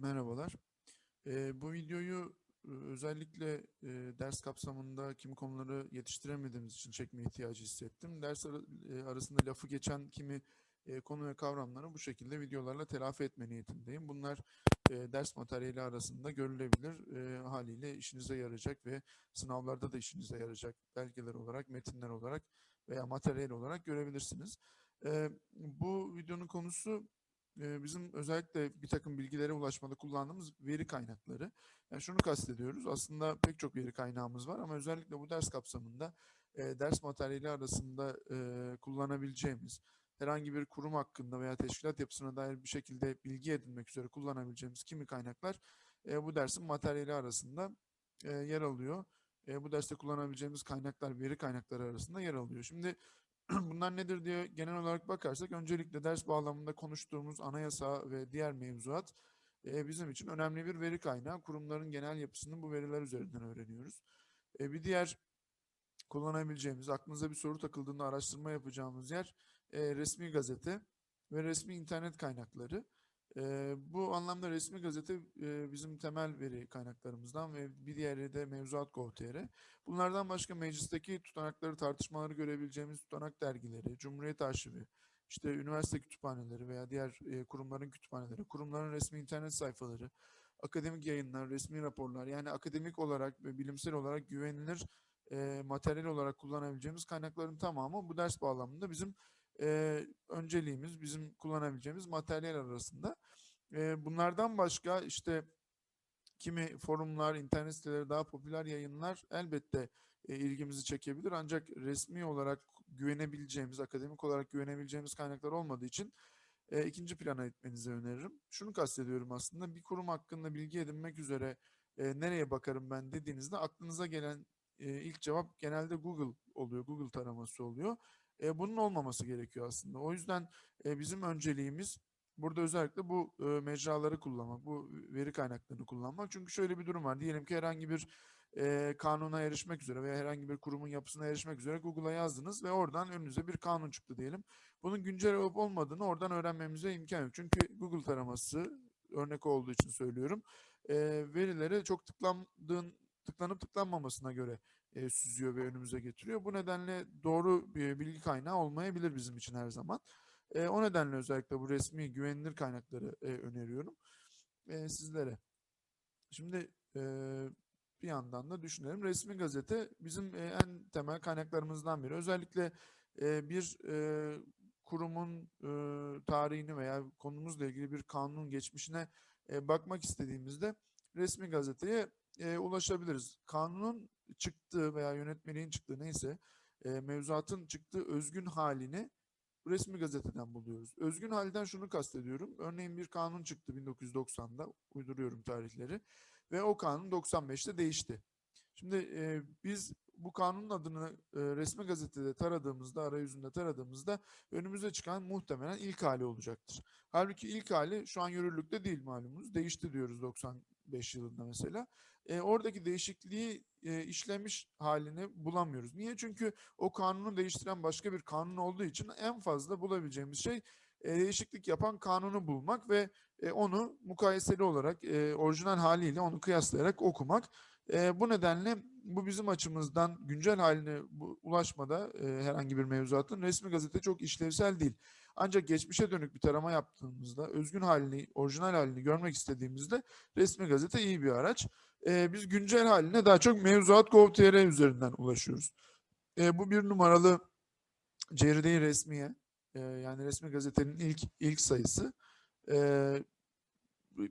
Merhabalar. Eee, bu videoyu özellikle eee, ders kapsamında kimi konuları yetiştiremediğimiz için çekme ihtiyacı hissettim. Ders eee, arasında lafı geçen kimi eee, konu ve kavramları bu şekilde videolarla telafi etme niyetindeyim. Bunlar eee, ders materyali arasında görülebilir eee, haliyle işinize yarayacak ve sınavlarda da işinize yarayacak belgeler olarak, metinler olarak veya materyal olarak görebilirsiniz. Eee, bu videonun konusu bizim özellikle bir takım bilgilere ulaşmada kullandığımız veri kaynakları. Yani şunu kastediyoruz. Aslında pek çok veri kaynağımız var ama özellikle bu ders kapsamında eee, ders materyali arasında eee, kullanabileceğimiz herhangi bir kurum hakkında veya teşkilat yapısına dair bir şekilde bilgi edinmek üzere kullanabileceğimiz kimi kaynaklar eee, bu dersin materyali arasında yer alıyor. Bu derste kullanabileceğimiz kaynaklar, veri kaynakları arasında yer alıyor. Şimdi bunlar nedir diye genel olarak bakarsak öncelikle ders bağlamında konuştuğumuz anayasa ve diğer mevzuat e, bizim için önemli bir veri kaynağı. Kurumların genel yapısını bu veriler üzerinden öğreniyoruz. E, bir diğer kullanabileceğimiz, aklınıza bir soru takıldığında araştırma yapacağımız yer e, resmi gazete ve resmi internet kaynakları. E, bu anlamda resmi gazete e, bizim temel veri kaynaklarımızdan ve bir diğeri de mevzuat.gov.tr. Bunlardan başka meclisteki tutanakları, tartışmaları görebileceğimiz tutanak dergileri, Cumhuriyet Arşivi, işte üniversite kütüphaneleri veya diğer e, kurumların kütüphaneleri, kurumların resmi internet sayfaları, akademik yayınlar, resmi raporlar yani akademik olarak ve bilimsel olarak güvenilir e, materyal olarak kullanabileceğimiz kaynakların tamamı bu ders bağlamında bizim e, önceliğimiz, bizim kullanabileceğimiz materyal arasında. E, bunlardan başka işte kimi forumlar, internet siteleri, daha popüler yayınlar elbette e, ilgimizi çekebilir. Ancak resmi olarak güvenebileceğimiz, akademik olarak güvenebileceğimiz kaynaklar olmadığı için e, ikinci plana etmenizi öneririm. Şunu kastediyorum aslında bir kurum hakkında bilgi edinmek üzere e, nereye bakarım ben dediğinizde aklınıza gelen e, ilk cevap genelde Google oluyor, Google taraması oluyor. E, bunun olmaması gerekiyor aslında. O yüzden e, bizim önceliğimiz burada özellikle bu e, mecraları kullanmak, bu veri kaynaklarını kullanmak. Çünkü şöyle bir durum var. Diyelim ki herhangi bir e, kanuna erişmek üzere veya herhangi bir kurumun yapısına erişmek üzere Google'a yazdınız ve oradan önünüze bir kanun çıktı diyelim. Bunun güncel olup olmadığını oradan öğrenmemize imkan yok. Çünkü Google taraması örnek olduğu için söylüyorum. E, verilere çok tıklandığın, tıklanıp tıklanmamasına göre e, süzüyor ve önümüze getiriyor. Bu nedenle doğru bir bilgi kaynağı olmayabilir bizim için her zaman. E, o nedenle özellikle bu resmi güvenilir kaynakları e, öneriyorum e, sizlere. Şimdi e, bir yandan da düşünelim. Resmi gazete bizim e, en temel kaynaklarımızdan biri. Özellikle e, bir e, kurumun e, tarihini veya konumuzla ilgili bir kanunun geçmişine e, bakmak istediğimizde resmi gazeteye e, ulaşabiliriz. Kanunun çıktığı veya yönetmeliğin çıktığı neyse e, mevzuatın çıktığı özgün halini resmi gazeteden buluyoruz. Özgün halden şunu kastediyorum. Örneğin bir kanun çıktı 1990'da, uyduruyorum tarihleri ve o kanun 95'te değişti. Şimdi e, biz bu kanunun adını e, resmi gazetede taradığımızda, arayüzünde taradığımızda önümüze çıkan muhtemelen ilk hali olacaktır. Halbuki ilk hali şu an yürürlükte değil malumunuz. Değişti diyoruz 95 yılında mesela. E, oradaki değişikliği e, işlemiş halini bulamıyoruz. Niye? Çünkü o kanunu değiştiren başka bir kanun olduğu için en fazla bulabileceğimiz şey e, değişiklik yapan kanunu bulmak ve e, onu mukayeseli olarak e, orijinal haliyle onu kıyaslayarak okumak. E, bu nedenle bu bizim açımızdan güncel haline bu, ulaşmada e, herhangi bir mevzuatın resmi gazete çok işlevsel değil. Ancak geçmişe dönük bir tarama yaptığımızda özgün halini, orijinal halini görmek istediğimizde resmi gazete iyi bir araç. E, biz güncel haline daha çok mevzuat.gov.tr üzerinden ulaşıyoruz. E, bu bir numaralı Ceride-i Resmiye e, yani resmi gazetenin ilk ilk sayısı. E,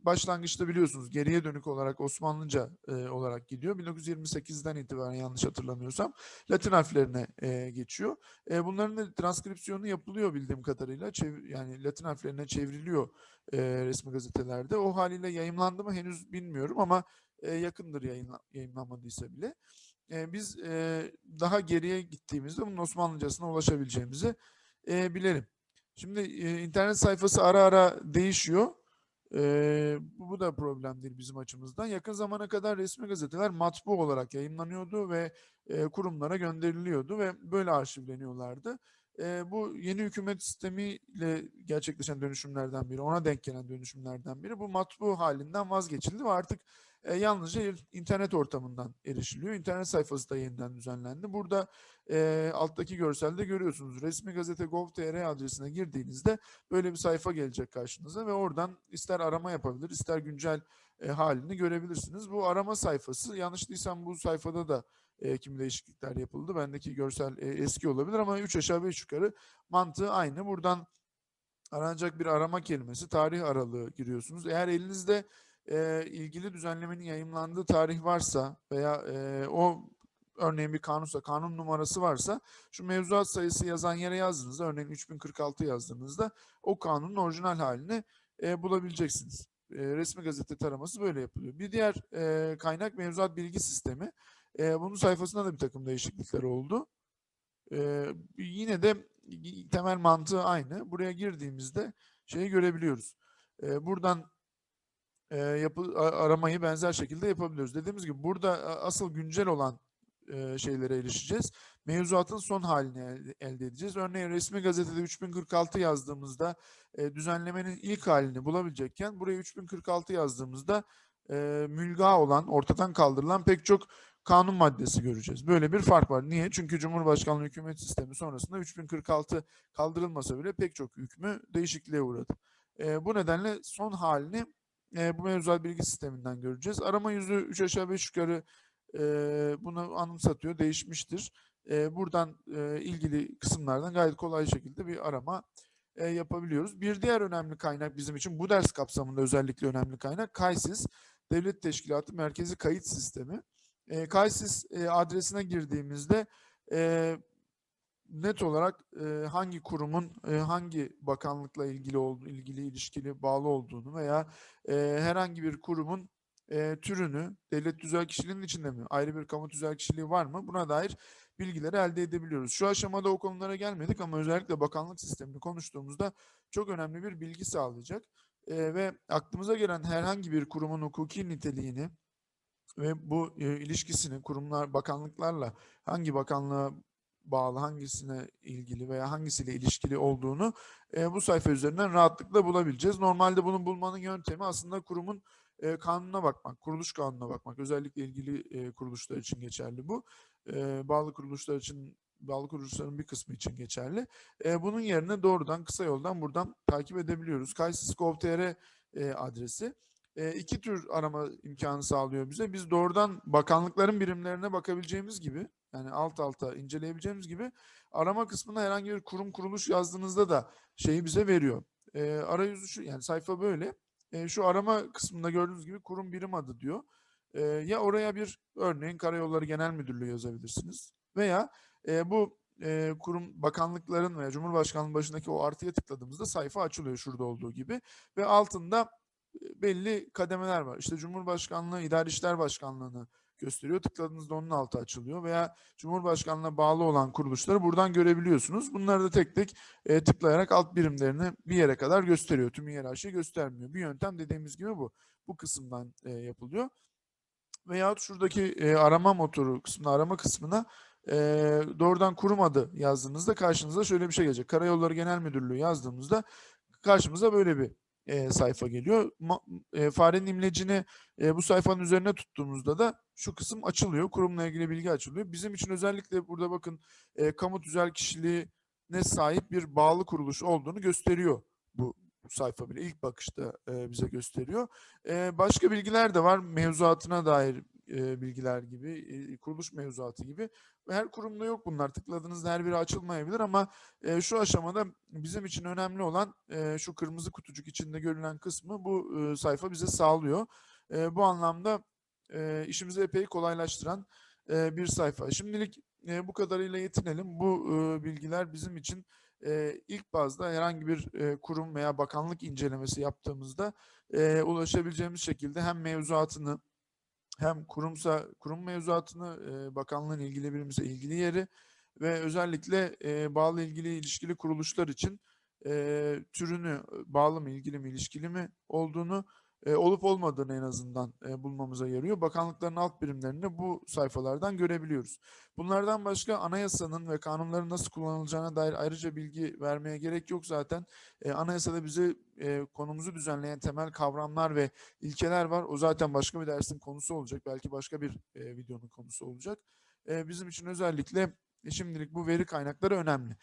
başlangıçta biliyorsunuz geriye dönük olarak Osmanlıca e, olarak gidiyor. 1928'den itibaren yanlış hatırlamıyorsam Latin harflerine e, geçiyor. E, bunların da transkripsiyonu yapılıyor bildiğim kadarıyla. Çev yani Latin harflerine çevriliyor e, resmi gazetelerde. O haliyle yayımlandı mı henüz bilmiyorum ama e, yakındır yayınla yayınlanmadıysa bile. E, biz e, daha geriye gittiğimizde bunun Osmanlıcasına ulaşabileceğimizi e, bilelim. Şimdi e, internet sayfası ara ara değişiyor. Ee, bu, da problem değil bizim açımızdan. Yakın zamana kadar resmi gazeteler matbu olarak yayınlanıyordu ve e, kurumlara gönderiliyordu ve böyle arşivleniyorlardı. e, bu yeni hükümet sistemiyle gerçekleşen dönüşümlerden biri, ona denk gelen dönüşümlerden biri. Bu matbu halinden vazgeçildi ve artık e, yalnızca internet ortamından erişiliyor. İnternet sayfası da yeniden düzenlendi. Burada e, alttaki görselde görüyorsunuz. Resmi gazete gov.tr adresine girdiğinizde böyle bir sayfa gelecek karşınıza ve oradan ister arama yapabilir, ister güncel e, halini görebilirsiniz. Bu arama sayfası, yanlış değilsem bu sayfada da e, kimi değişiklikler yapıldı. Bendeki görsel e, eski olabilir ama 3 aşağı 5 yukarı mantığı aynı. Buradan aranacak bir arama kelimesi, tarih aralığı giriyorsunuz. Eğer elinizde e, ilgili düzenlemenin yayımlandığı tarih varsa veya e, o örneğin bir kanunsa, kanun numarası varsa şu mevzuat sayısı yazan yere yazdığınızda, örneğin 3046 yazdığınızda o kanunun orijinal halini e, bulabileceksiniz. E, resmi gazete taraması böyle yapılıyor. Bir diğer e, kaynak mevzuat bilgi sistemi. E, bunun sayfasında da bir takım değişiklikler oldu. E, yine de temel mantığı aynı. Buraya girdiğimizde şeyi görebiliyoruz. E, buradan e, yapı, aramayı benzer şekilde yapabiliyoruz. Dediğimiz gibi burada asıl güncel olan e, şeylere erişeceğiz. Mevzuatın son halini elde edeceğiz. Örneğin resmi gazetede 3046 yazdığımızda e, düzenlemenin ilk halini bulabilecekken buraya 3046 yazdığımızda e, mülga olan, ortadan kaldırılan pek çok kanun maddesi göreceğiz. Böyle bir fark var. Niye? Çünkü Cumhurbaşkanlığı hükümet sistemi sonrasında 3046 kaldırılmasa bile pek çok hükmü değişikliğe uğradı. E, bu nedenle son halini e, bu mevzuat bilgi sisteminden göreceğiz. Arama yüzü 3 aşağı 5 yukarı e, bunu anımsatıyor, değişmiştir. E, buradan e, ilgili kısımlardan gayet kolay şekilde bir arama e, yapabiliyoruz. Bir diğer önemli kaynak bizim için bu ders kapsamında özellikle önemli kaynak KAYSİS, Devlet Teşkilatı Merkezi Kayıt Sistemi. E, KAYSİS e, adresine girdiğimizde e, net olarak e, hangi kurumun e, hangi bakanlıkla ilgili olduğu, ilgili ilişkili bağlı olduğunu veya e, herhangi bir kurumun e, türünü devlet tüzel kişiliğinin içinde mi, ayrı bir kamu tüzel kişiliği var mı buna dair bilgileri elde edebiliyoruz. Şu aşamada o konulara gelmedik ama özellikle bakanlık sistemini konuştuğumuzda çok önemli bir bilgi sağlayacak. E, ve aklımıza gelen herhangi bir kurumun hukuki niteliğini ve bu e, ilişkisini kurumlar, bakanlıklarla hangi bakanlığa bağlı, hangisine ilgili veya hangisiyle ilişkili olduğunu e, bu sayfa üzerinden rahatlıkla bulabileceğiz. Normalde bunu bulmanın yöntemi aslında kurumun e, kanununa bakmak, kuruluş kanununa bakmak. Özellikle ilgili e, kuruluşlar için geçerli bu. E, bağlı kuruluşlar için, bağlı kuruluşların bir kısmı için geçerli. E, bunun yerine doğrudan kısa yoldan buradan takip edebiliyoruz. Kayseri.gov.tr e, adresi e, iki tür arama imkanı sağlıyor bize. Biz doğrudan bakanlıkların birimlerine bakabileceğimiz gibi yani alt alta inceleyebileceğimiz gibi arama kısmına herhangi bir kurum kuruluş yazdığınızda da şeyi bize veriyor. E, arayüzü şu yani sayfa böyle. E, şu arama kısmında gördüğünüz gibi kurum birim adı diyor. E, ya oraya bir örneğin Karayolları Genel Müdürlüğü yazabilirsiniz veya e, bu e, kurum bakanlıkların veya Cumhurbaşkanlığı başındaki o artıya tıkladığımızda sayfa açılıyor şurada olduğu gibi ve altında e, belli kademeler var. İşte Cumhurbaşkanlığı İdari İşler Başkanlığı'nı gösteriyor. Tıkladığınızda onun altı açılıyor veya Cumhurbaşkanlığına bağlı olan kuruluşları buradan görebiliyorsunuz. Bunları da tek tek e, tıklayarak alt birimlerini bir yere kadar gösteriyor. Tüm hiyerarşiyi göstermiyor. Bir yöntem dediğimiz gibi bu. Bu kısımdan e, yapılıyor. Veyahut şuradaki e, arama motoru kısmına, arama kısmına e, doğrudan kurum adı yazdığınızda karşınıza şöyle bir şey gelecek. Karayolları Genel Müdürlüğü yazdığımızda karşımıza böyle bir e, sayfa geliyor. Ma- e, farenin imlecini e, bu sayfanın üzerine tuttuğumuzda da şu kısım açılıyor. Kurumla ilgili bilgi açılıyor. Bizim için özellikle burada bakın e, kamu tüzel kişiliğine sahip bir bağlı kuruluş olduğunu gösteriyor bu sayfa bile ilk bakışta e, bize gösteriyor. E, başka bilgiler de var mevzuatına dair bilgiler gibi, kuruluş mevzuatı gibi. Her kurumda yok bunlar. Tıkladığınızda her biri açılmayabilir ama şu aşamada bizim için önemli olan şu kırmızı kutucuk içinde görülen kısmı bu sayfa bize sağlıyor. Bu anlamda e, işimizi epey kolaylaştıran bir sayfa. Şimdilik bu kadarıyla yetinelim. Bu bilgiler bizim için ilk bazda herhangi bir kurum veya bakanlık incelemesi yaptığımızda ulaşabileceğimiz şekilde hem mevzuatını hem kurumsa kurum mevzuatını e, bakanlığın ilgili birimse ilgili yeri ve özellikle e, bağlı ilgili ilişkili kuruluşlar için e, türünü bağlı mı ilgili mi ilişkili mi olduğunu e, olup olmadığını en azından e, bulmamıza yarıyor. Bakanlıkların alt birimlerini bu sayfalardan görebiliyoruz. Bunlardan başka anayasanın ve kanunların nasıl kullanılacağına dair ayrıca bilgi vermeye gerek yok zaten. E, anayasada bize e, konumuzu düzenleyen temel kavramlar ve ilkeler var. O zaten başka bir dersin konusu olacak. Belki başka bir e, videonun konusu olacak. E, bizim için özellikle e, şimdilik bu veri kaynakları önemli.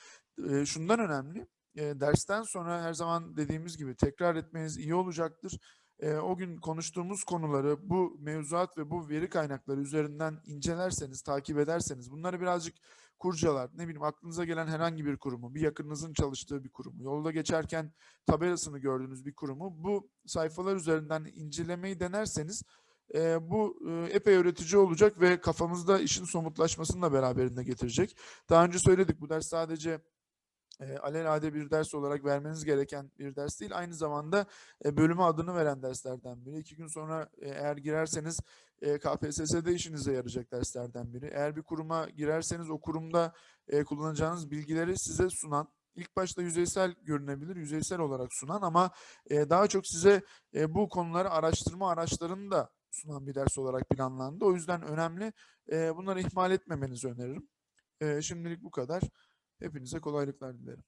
E, şundan önemli. E, dersten sonra her zaman dediğimiz gibi tekrar etmeniz iyi olacaktır. E, o gün konuştuğumuz konuları bu mevzuat ve bu veri kaynakları üzerinden incelerseniz, takip ederseniz, bunları birazcık kurcalar, ne bileyim aklınıza gelen herhangi bir kurumu, bir yakınınızın çalıştığı bir kurumu, yolda geçerken tabelasını gördüğünüz bir kurumu bu sayfalar üzerinden incelemeyi denerseniz e, bu e, epey öğretici olacak ve kafamızda işin somutlaşmasını da beraberinde getirecek. Daha önce söyledik bu ders sadece e, alelade bir ders olarak vermeniz gereken bir ders değil. Aynı zamanda e, bölüme adını veren derslerden biri. İki gün sonra e, eğer girerseniz e, KPSS'de işinize yarayacak derslerden biri. Eğer bir kuruma girerseniz o kurumda e, kullanacağınız bilgileri size sunan, ilk başta yüzeysel görünebilir, yüzeysel olarak sunan ama e, daha çok size e, bu konuları araştırma araçlarını da sunan bir ders olarak planlandı. O yüzden önemli. E, bunları ihmal etmemenizi öneririm. E, şimdilik bu kadar. Hepinize kolaylıklar dilerim.